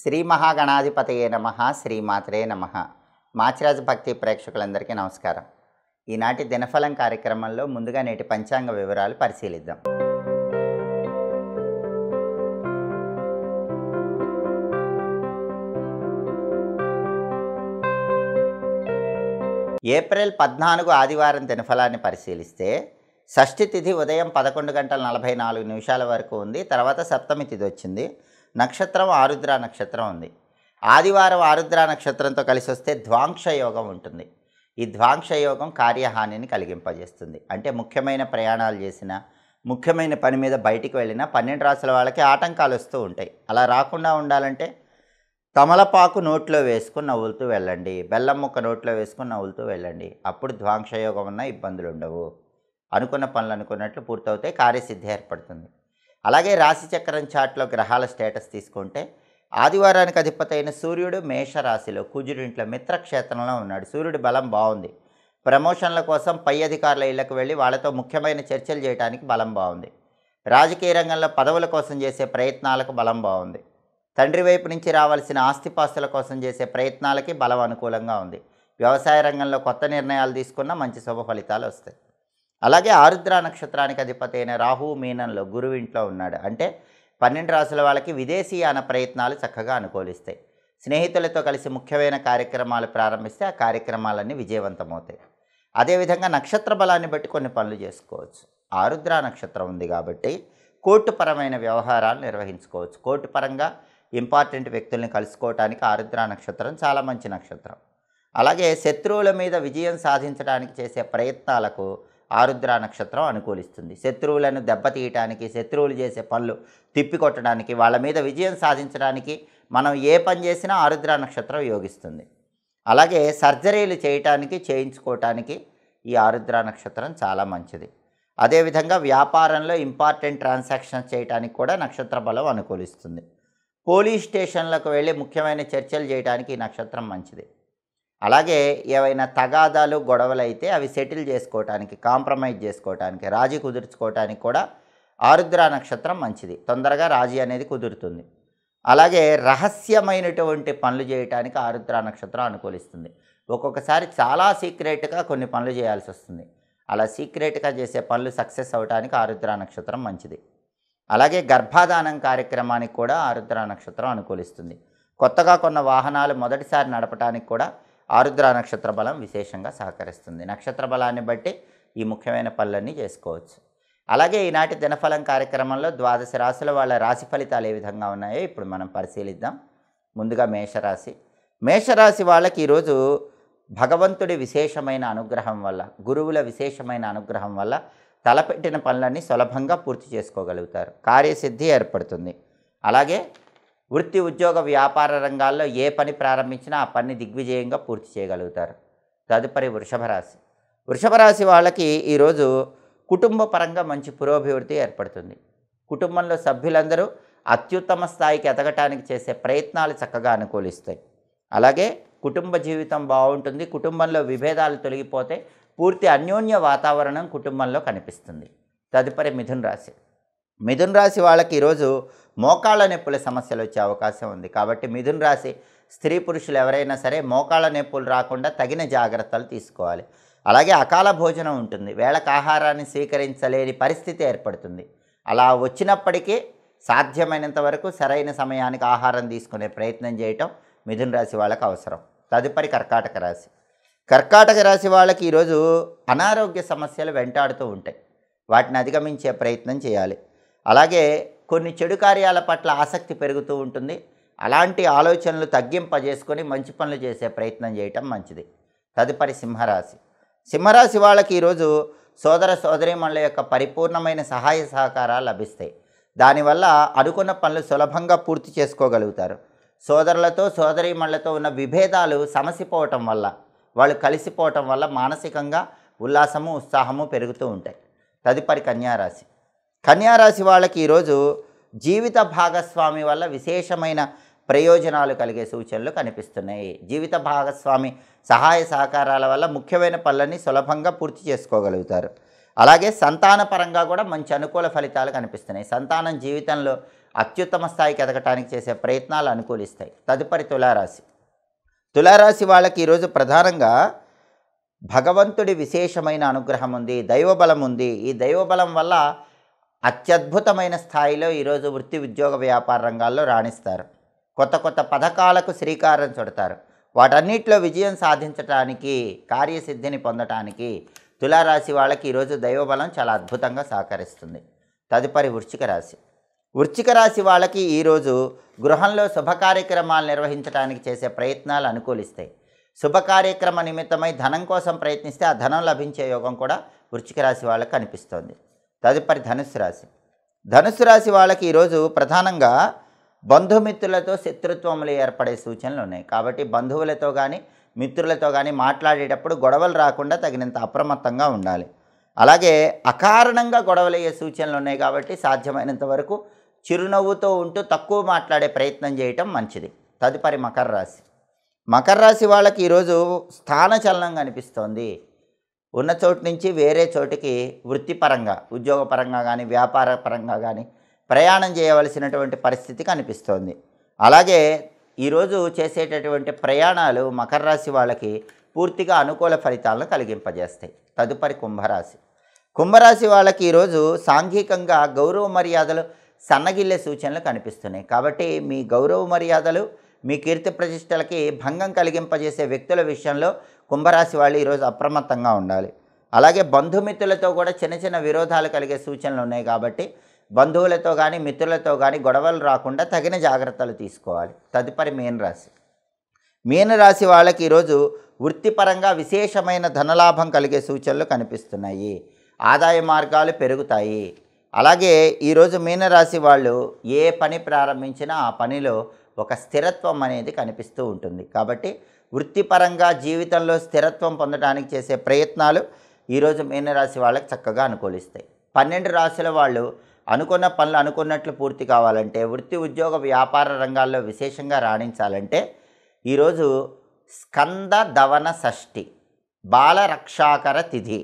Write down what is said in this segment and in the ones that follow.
శ్రీ మహాగణాధిపతయే నమ శ్రీమాత్రే నమ. మాచిరాజు భక్తి ప్రేక్షకులందరికీ నమస్కారం. ఈనాటి దినఫలం కార్యక్రమంలో ముందుగా నేటి పంచాంగ వివరాలు పరిశీలిద్దాం. ఏప్రిల్ పద్నాలుగు ఆదివారం దినఫలాన్ని పరిశీలిస్తే షష్ఠి తిథి ఉదయం పదకొండు గంటల నలభై నాలుగు నిమిషాల వరకు ఉంది. తర్వాత సప్తమి తిథి వచ్చింది. నక్షత్రం ఆరుద్ర నక్షత్రం ఉంది. ఆదివారం ఆరుద్ర నక్షత్రంతో కలిసి వస్తే ద్వాంక్ష యోగం ఉంటుంది. ఈ ద్వాంక్ష యోగం కార్యహానిని కలిగింపజేస్తుంది. అంటే ముఖ్యమైన ప్రయాణాలు చేసిన ముఖ్యమైన పని మీద బయటికి వెళ్ళినా పన్నెండు రాసుల వాళ్ళకి ఆటంకాలు వస్తూ ఉంటాయి. అలా రాకుండా ఉండాలంటే తమలపాకు నోట్లో వేసుకుని నవ్వులుతూ వెళ్ళండి. బెల్లం ముక్క నోట్లో వేసుకుని నవ్వులుతూ వెళ్ళండి. అప్పుడు ద్వాంక్షయోగం ఉన్న ఇబ్బందులు ఉండవు అనుకున్న పనులు అనుకున్నట్లు పూర్తవుతాయి. కార్యసిద్ధి ఏర్పడుతుంది. అలాగే రాశిచక్రం చాట్లో గ్రహాల స్టేటస్ తీసుకుంటే ఆదివారానికి అధిపతి అయిన సూర్యుడు మేషరాశిలో కుజుడింట్లో మిత్రక్షేత్రంలో ఉన్నాడు. సూర్యుడి బలం బాగుంది. ప్రమోషన్ల కోసం పై అధికారుల ఇళ్ళకు వెళ్ళి వాళ్ళతో ముఖ్యమైన చర్చలు చేయడానికి బలం బాగుంది. రాజకీయ రంగంలో పదవుల కోసం చేసే ప్రయత్నాలకు బలం బాగుంది. తండ్రి వైపు నుంచి రావాల్సిన ఆస్తిపాస్తుల కోసం చేసే ప్రయత్నాలకి బలం అనుకూలంగా ఉంది. వ్యవసాయ రంగంలో కొత్త నిర్ణయాలు తీసుకున్న మంచి శుభ ఫలితాలు వస్తాయి. అలాగే ఆరుద్ర నక్షత్రానికి అధిపతి అయిన రాహు మీనంలో గురువు ఇంట్లో ఉన్నాడు. అంటే పన్నెండు రాసుల వాళ్ళకి విదేశీయాన ప్రయత్నాలు చక్కగా అనుకూలిస్తాయి. స్నేహితులతో కలిసి ముఖ్యమైన కార్యక్రమాలు ప్రారంభిస్తే ఆ కార్యక్రమాలన్నీ విజయవంతమవుతాయి. అదేవిధంగా నక్షత్ర బలాన్ని బట్టి కొన్ని పనులు చేసుకోవచ్చు. ఆరుద్ర నక్షత్రం ఉంది కాబట్టి కోర్టుపరమైన వ్యవహారాలు నిర్వహించుకోవచ్చు. కోర్టు పరంగా ఇంపార్టెంట్ వ్యక్తుల్ని కలుసుకోవటానికి ఆరుద్ర నక్షత్రం చాలా మంచి నక్షత్రం. అలాగే శత్రువుల మీద విజయం సాధించడానికి చేసే ప్రయత్నాలకు ఆరుద్ర నక్షత్రం అనుకూలిస్తుంది. శత్రువులను దెబ్బతీయటానికి శత్రువులు చేసే పనులు తిప్పికొట్టడానికి వాళ్ళ మీద విజయం సాధించడానికి మనం ఏ పని చేసినా ఆరుద్ర నక్షత్రం యోగిస్తుంది. అలాగే సర్జరీలు చేయటానికి చేయించుకోవటానికి ఈ ఆరుద్ర నక్షత్రం చాలా మంచిది. అదేవిధంగా వ్యాపారంలో ఇంపార్టెంట్ ట్రాన్సాక్షన్స్ చేయడానికి కూడా నక్షత్ర బలం అనుకూలిస్తుంది. పోలీస్ స్టేషన్లకు వెళ్ళి ముఖ్యమైన చర్చలు చేయడానికి ఈ నక్షత్రం మంచిది. అలాగే ఏవైనా తగాదాలు గొడవలు అయితే అవి సెటిల్ చేసుకోవటానికి కాంప్రమైజ్ చేసుకోవటానికి రాజీ కుదుర్చుకోవటానికి కూడా ఆరుద్ర నక్షత్రం మంచిది. తొందరగా రాజీ అనేది కుదురుతుంది. అలాగే రహస్యమైనటువంటి పనులు చేయటానికి ఆరుద్ర నక్షత్రం అనుకూలిస్తుంది. ఒక్కొక్కసారి చాలా సీక్రెట్గా కొన్ని పనులు చేయాల్సి వస్తుంది. అలా సీక్రెట్గా చేసే పనులు సక్సెస్ అవడానికి ఆరుద్ర నక్షత్రం మంచిది. అలాగే గర్భాధానం కార్యక్రమానికి కూడా ఆరుద్ర నక్షత్రం అనుకూలిస్తుంది. కొత్తగా కొన్న వాహనాలు మొదటిసారి నడపడానికి కూడా ఆరుద్ర నక్షత్ర బలం విశేషంగా సహకరిస్తుంది. నక్షత్ర బలాన్ని బట్టి ఈ ముఖ్యమైన పనులన్నీ చేసుకోవచ్చు. అలాగే ఈనాటి దినఫలం కార్యక్రమంలో ద్వాదశ రాశుల వాళ్ళ రాశి ఫలితాలు ఏ విధంగా ఉన్నాయో ఇప్పుడు మనం పరిశీలిద్దాం. ముందుగా మేషరాశి. మేషరాశి వాళ్ళకి ఈరోజు భగవంతుడి విశేషమైన అనుగ్రహం వల్ల గురువుల విశేషమైన అనుగ్రహం వల్ల తలపెట్టిన పనులన్నీ సులభంగా పూర్తి చేసుకోగలుగుతారు. కార్యసిద్ధి ఏర్పడుతుంది. అలాగే వృత్తి ఉద్యోగ వ్యాపార రంగాల్లో ఏ పని ప్రారంభించినా ఆ పని దిగ్విజయంగా పూర్తి చేయగలుగుతారు. తదుపరి వృషభ రాశి. వృషభ రాశి వాళ్ళకి ఈరోజు కుటుంబ పరంగా మంచి పురోభివృద్ధి ఏర్పడుతుంది. కుటుంబంలో సభ్యులందరూ అత్యుత్తమ స్థాయికి ఎదగటానికి చేసే ప్రయత్నాలు చక్కగా అనుకూలిస్తాయి. అలాగే కుటుంబ జీవితం బాగుంటుంది. కుటుంబంలో విభేదాలు తొలగిపోతే పూర్తి అన్యోన్య వాతావరణం కుటుంబంలో కనిపిస్తుంది. తదుపరి మిథున్ రాశి. మిథున్ రాశి వాళ్ళకి ఈరోజు మోకాళ్ళ నొప్పుల సమస్యలు వచ్చే అవకాశం ఉంది. కాబట్టి మిథున్ రాశి స్త్రీ పురుషులు ఎవరైనా సరే మోకాళ్ళ నొప్పులు రాకుండా తగిన జాగ్రత్తలు తీసుకోవాలి. అలాగే అకాల భోజనం ఉంటుంది. వేళకు ఆహారాన్ని స్వీకరించలేని పరిస్థితి ఏర్పడుతుంది. అలా వచ్చినప్పటికీ సాధ్యమైనంత వరకు సరైన సమయానికి ఆహారం తీసుకునే ప్రయత్నం చేయటం మిథున రాశి వాళ్ళకి అవసరం. తదుపరి కర్కాటక రాశి. కర్కాటక రాశి వాళ్ళకి ఈరోజు అనారోగ్య సమస్యలు వెంటాడుతూ ఉంటాయి. వాటిని అధిగమించే ప్రయత్నం చేయాలి. అలాగే కొన్ని చెడు కార్యాల పట్ల ఆసక్తి పెరుగుతూ ఉంటుంది. అలాంటి ఆలోచనలు తగ్గింపజేసుకొని మంచి పనులు చేసే ప్రయత్నం చేయటం మంచిది. తదుపరి సింహరాశి. సింహరాశి వాళ్ళకి ఈరోజు సోదర సోదరీమణుల యొక్క పరిపూర్ణమైన సహాయ సహకారాలు లభిస్తాయి. దానివల్ల అనుకున్న పనులు సులభంగా పూర్తి చేసుకోగలుగుతారు. సోదరులతో సోదరీమణులతో ఉన్న విభేదాలు సమసిపోవటం వల్ల వాళ్ళు కలిసిపోవటం వల్ల మానసికంగా ఉల్లాసము ఉత్సాహము పెరుగుతూ ఉంటాయి. తదుపరి కన్యారాశి. కన్యారాశి వాళ్ళకి ఈరోజు జీవిత భాగస్వామి వల్ల విశేషమైన ప్రయోజనాలు కలిగే సూచనలు కనిపిస్తున్నాయి. జీవిత భాగస్వామి సహాయ సహకారాల వల్ల ముఖ్యమైన పనులని సులభంగా పూర్తి చేసుకోగలుగుతారు. అలాగే సంతాన పరంగా కూడా మంచి అనుకూల ఫలితాలు కనిపిస్తున్నాయి. సంతానం జీవితంలో అత్యుత్తమ స్థాయికి ఎదగటానికి చేసే ప్రయత్నాలు అనుకూలిస్తాయి. తదుపరి తులారాశి. తులారాశి వాళ్ళకి ఈరోజు ప్రధానంగా భగవంతుడి విశేషమైన అనుగ్రహం ఉంది దైవబలం ఉంది. ఈ దైవబలం వల్ల అత్యద్భుతమైన స్థాయిలో ఈరోజు వృత్తి ఉద్యోగ వ్యాపార రంగాల్లో రాణిస్తారు. కొత్త కొత్త పథకాలకు శ్రీకారం చుడతారు. వాటన్నిటిలో విజయం సాధించటానికి కార్యసిద్ధిని పొందటానికి తులారాశి వాళ్ళకి ఈరోజు దైవబలం చాలా అద్భుతంగా సహకరిస్తుంది. తదుపరి వృశ్చిక రాశి. వృశ్చిక రాశి వాళ్ళకి ఈరోజు గృహంలో శుభ కార్యక్రమాలు నిర్వహించడానికి చేసే ప్రయత్నాలు అనుకూలిస్తాయి. శుభ కార్యక్రమ నిమిత్తమై ధనం కోసం ప్రయత్నిస్తే ఆ ధనం లభించే యోగం కూడా వృశ్చిక రాశి వాళ్ళకి కనిపిస్తోంది. తదుపరి ధనుసు రాశి. ధనుసు రాశి వాళ్ళకి ఈరోజు ప్రధానంగా బంధుమిత్రులతో శత్రుత్వములు ఏర్పడే సూచనలు ఉన్నాయి. కాబట్టి బంధువులతో కానీ మిత్రులతో కానీ మాట్లాడేటప్పుడు గొడవలు రాకుండా తగినంత అప్రమత్తంగా ఉండాలి. అలాగే అకారణంగా గొడవలయ్యే సూచనలు ఉన్నాయి కాబట్టి సాధ్యమైనంత వరకు చిరునవ్వుతో ఉంటూ తక్కువ మాట్లాడే ప్రయత్నం చేయటం మంచిది. తదుపరి మకర రాశి. మకర రాశి వాళ్ళకి ఈరోజు స్థానచలనం కనిపిస్తోంది. ఉన్న చోటు నుంచి వేరే చోటికి వృత్తిపరంగా ఉద్యోగపరంగా కానీ వ్యాపార పరంగా కానీ ప్రయాణం చేయవలసినటువంటి పరిస్థితి కనిపిస్తోంది. అలాగే ఈరోజు చేసేటటువంటి ప్రయాణాలు మకర రాశి వాళ్ళకి పూర్తిగా అనుకూల ఫలితాలను కలిగింపజేస్తాయి. తదుపరి కుంభరాశి. కుంభరాశి వాళ్ళకి ఈరోజు సాంఘికంగా గౌరవ మర్యాదలు సన్నగిల్లే సూచనలు కనిపిస్తున్నాయి. కాబట్టి మీ గౌరవ మర్యాదలు మీ కీర్తి ప్రతిష్టలకి భంగం కలిగింపజేసే వ్యక్తుల విషయంలో కుంభరాశి వాళ్ళు ఈరోజు అప్రమత్తంగా ఉండాలి. అలాగే బంధుమిత్రులతో కూడా చిన్న చిన్న విరోధాలు కలిగే సూచనలు ఉన్నాయి కాబట్టి బంధువులతో కానీ మిత్రులతో కానీ గొడవలు రాకుండా తగిన జాగ్రత్తలు తీసుకోవాలి. తదుపరి మీనరాశి మీనరాశి వాళ్ళకి ఈరోజు వృత్తిపరంగా విశేషమైన ధనలాభం కలిగే సూచనలు కనిపిస్తున్నాయి. ఆదాయ మార్గాలు పెరుగుతాయి. అలాగే ఈరోజు మీనరాశి వాళ్ళు ఏ పని ప్రారంభించినా ఆ పనిలో ఒక స్థిరత్వం అనేది కనిపిస్తూ ఉంటుంది. కాబట్టి వృత్తిపరంగా జీవితంలో స్థిరత్వం పొందడానికి చేసే ప్రయత్నాలు ఈరోజు మీనరాశి వాళ్ళకి చక్కగా అనుకూలిస్తాయి. పన్నెండు రాశుల వాళ్ళు అనుకున్న పనులు అనుకున్నట్లు పూర్తి కావాలంటే వృత్తి ఉద్యోగ వ్యాపార రంగాల్లో విశేషంగా రాణించాలంటే ఈరోజు స్కంద దవన షష్ఠి బాలరక్షాకర తిథి.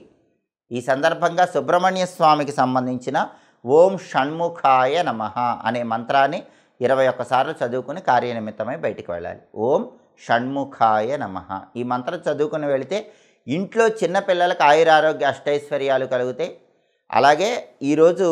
ఈ సందర్భంగా సుబ్రహ్మణ్య స్వామికి సంబంధించిన ఓం షణ్ముఖాయ నమ అనే మంత్రాన్ని ఇరవై ఒక్కసార్లు చదువుకుని కార్యనిమిత్తమై బయటికి వెళ్ళాలి. ఓం షణ్ముఖాయ నమ. ఈ మంత్రం చదువుకుని వెళితే ఇంట్లో చిన్నపిల్లలకు ఆయురారోగ్య అష్టైశ్వర్యాలు కలుగుతాయి అలాగే ఈరోజు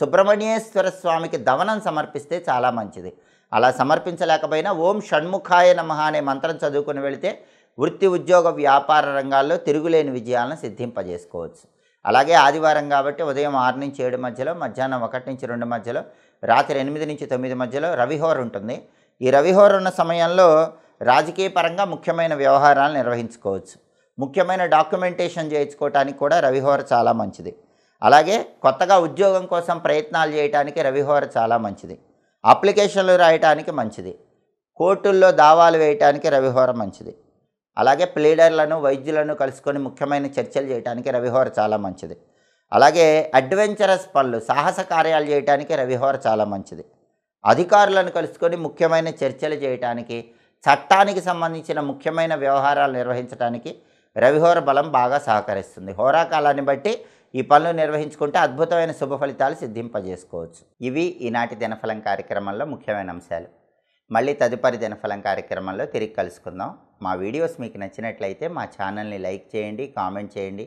సుబ్రహ్మణ్యేశ్వర స్వామికి దవనం సమర్పిస్తే చాలా మంచిది. అలా సమర్పించలేకపోయినా ఓం షణ్ముఖాయ నమ అనే మంత్రం చదువుకుని వెళితే వృత్తి ఉద్యోగ వ్యాపార రంగాల్లో తిరుగులేని విజయాలను సిద్ధింపజేసుకోవచ్చు. అలాగే ఆదివారం కాబట్టి ఉదయం ఆరు నుంచి ఏడు మధ్యలో మధ్యాహ్నం ఒకటి నుంచి రెండు మధ్యలో రాత్రి ఎనిమిది నుంచి తొమ్మిది మధ్యలో రవిహోర ఉంటుంది. ఈ రవిహోర ఉన్న సమయంలో రాజకీయ పరంగా ముఖ్యమైన వ్యవహారాలు నిర్వహించుకోవచ్చు. ముఖ్యమైన డాక్యుమెంటేషన్ చేయించుకోవటానికి కూడా రవిహోర చాలా మంచిది. అలాగే కొత్తగా ఉద్యోగం కోసం ప్రయత్నాలు చేయడానికి రవిహోర చాలా మంచిది. అప్లికేషన్లు రాయటానికి మంచిది. కోర్టుల్లో దావాలు వేయటానికి రవిహోర మంచిది. అలాగే ప్లీడర్లను వైద్యులను కలుసుకొని ముఖ్యమైన చర్చలు చేయడానికి రవిహోర చాలా మంచిది. అలాగే అడ్వెంచరస్ పనులు సాహస కార్యాలు చేయడానికి రవిహోర చాలా మంచిది. అధికారులను కలుసుకొని ముఖ్యమైన చర్చలు చేయటానికి చట్టానికి సంబంధించిన ముఖ్యమైన వ్యవహారాలు నిర్వహించడానికి రవిహోర బలం బాగా సహకరిస్తుంది. హోరాకాలాన్ని బట్టి ఈ పనులు నిర్వహించుకుంటే అద్భుతమైన శుభ ఫలితాలు సిద్ధింపజేసుకోవచ్చు. ఇవి ఈనాటి దినఫలం కార్యక్రమంలో ముఖ్యమైన అంశాలు. మళ్ళీ తదుపరి దినఫలం కార్యక్రమంలో తిరిగి కలుసుకుందాం. మా వీడియోస్ మీకు నచ్చినట్లయితే మా ఛానల్ని లైక్ చేయండి కామెంట్ చేయండి.